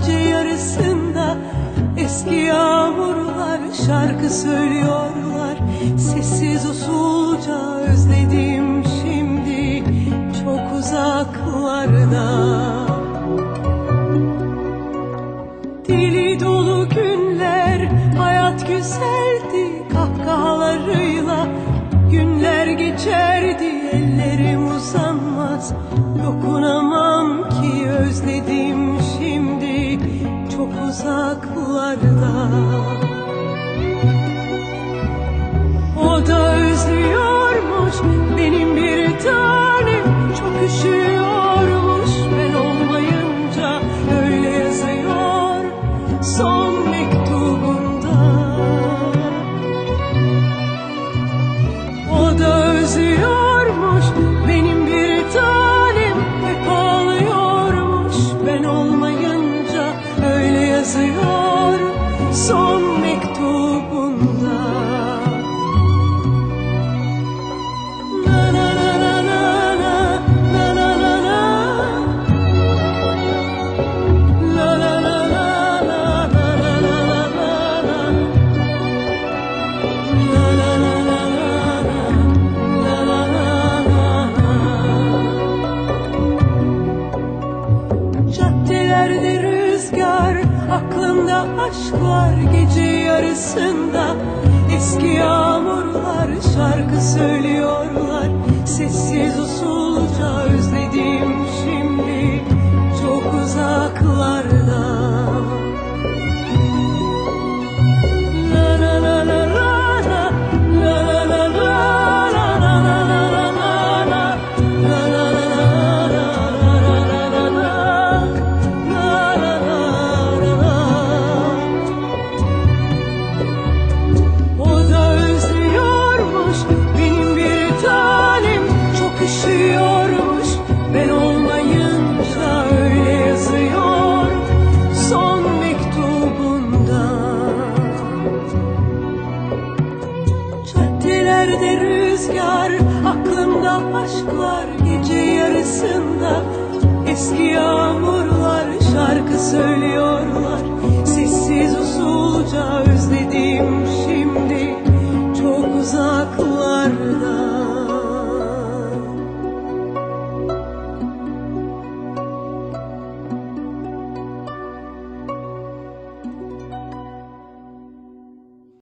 gece yarısında Eski yağmurlar şarkı söylüyorlar. Sessiz usulca özledim şimdi Çok uzaklarda. Deli dolu günler hayat güzeldi Kahkahalarıyla. Günler geçer uzaklarda. O da özlüyormuş benim bir tane. Çok üşüyormuş ben olmayınca Öyle yazıyor. Son aşklar gece yarısında Eski yağmurlar şarkı söylüyorlar. Sessiz usul Nerede rüzgar aklımda aşklar gece yarısında